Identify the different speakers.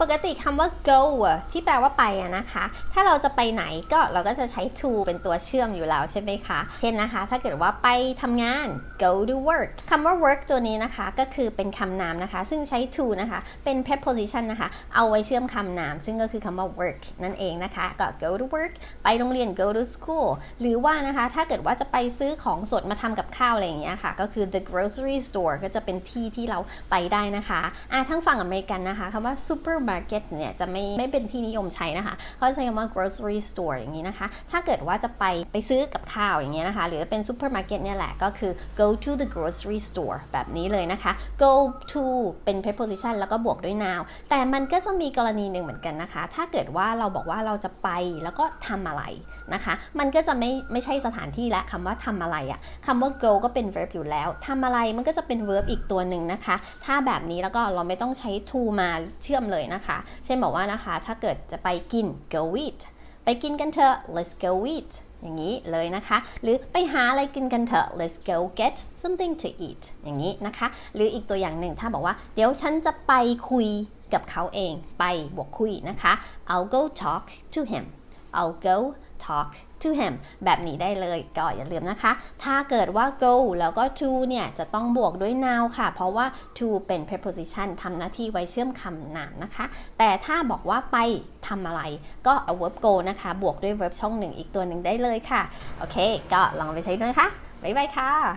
Speaker 1: ปกติคำว่า go อะที่แปลว่าไปอะนะคะ ถ้าเราจะไปไหนก็เราก็จะใช้ to เป็นตัวเชื่อมอยู่แล้วใช่ไหมคะ เช่นนะคะ ถ้าเกิดว่าไปทำงาน go to work คำว่า work ตัวนี้นะคะ ก็คือเป็นคำนามนะคะ ซึ่งใช้ to นะคะ เป็น preposition นะคะ เอาไว้เชื่อมคำนาม ซึ่งก็คือคำว่า work นั่นเองนะคะ ก็ go to work ไปโรงเรียน go to school หรือว่านะคะ ถ้าเกิดว่าจะไปซื้อของสดมาทำกับข้าวอะไรอย่างเงี้ยค่ะ ก็คือ the grocery store ก็จะเป็นที่ที่เราไปได้นะคะอะทั้งฝั่งอเมริกันนะคะคำว่า super supermarket เนี่ยจะไม่ไม่เป็นที่นิยมใช้นะคะ เขาจะใช้คำว่า grocery store อย่างนี้นะคะ ถ้าเกิดว่าจะไปไปซื้อกับข้าวอย่างเงี้ยนะคะ หรือเป็น supermarket เนี่ยแหละก็คือ go to the grocery store แบบนี้เลยนะคะ go to เป็น preposition แล้วก็บวกด้วย noun แต่มันก็จะมีกรณีหนึ่งเหมือนกันนะคะ ถ้าเกิดว่าเราบอกว่าเราจะไปแล้วก็ทำอะไรนะคะ มันก็จะไม่ไม่ใช่สถานที่และคำว่าทำอะไรอะคำว่า go ก็เป็น verb อยู่แล้วทำอะไรมันก็จะเป็น verb อีกตัวหนึ่งนะคะ ถ้าแบบนี้แล้วก็เราไม่ต้องใช้ to มาเชื่อมเลยนะคะเช่นบอกว่านะคะ ถ้าเกิดจะไปกิน go eat ไปกินกันเถอะ let's go eat อย่างนี้เลยนะคะ หรือไปหาอะไรกินกันเถอะ let's go get something to eat อย่างนี้นะคะ หรืออีกตัวอย่างหนึ่งถ้าบอกว่า เดี๋ยวฉันจะไปคุยกับเขาเอง ไปบวกคุยนะคะ I'll go talk to him I'll go talk to him แบบนี้ได้เลยก็อย่าลืมนะคะ ถ้าเกิดว่า go แล้วก็ to เนี่ย จะต้องบวกด้วย now ค่ะ เพราะว่า to เป็น preposition ทำหน้าที่ไว้เชื่อมคำนามนะคะ แต่ถ้าบอกว่าไปทำอะไรก็เอา verb go นะคะ บวกด้วย verb ช่องหนึ่งอีกตัวหนึ่งได้เลยค่ะ โอเค ก็ลองไปใช้ด้วยนะคะ บ๊ายบายค่ะ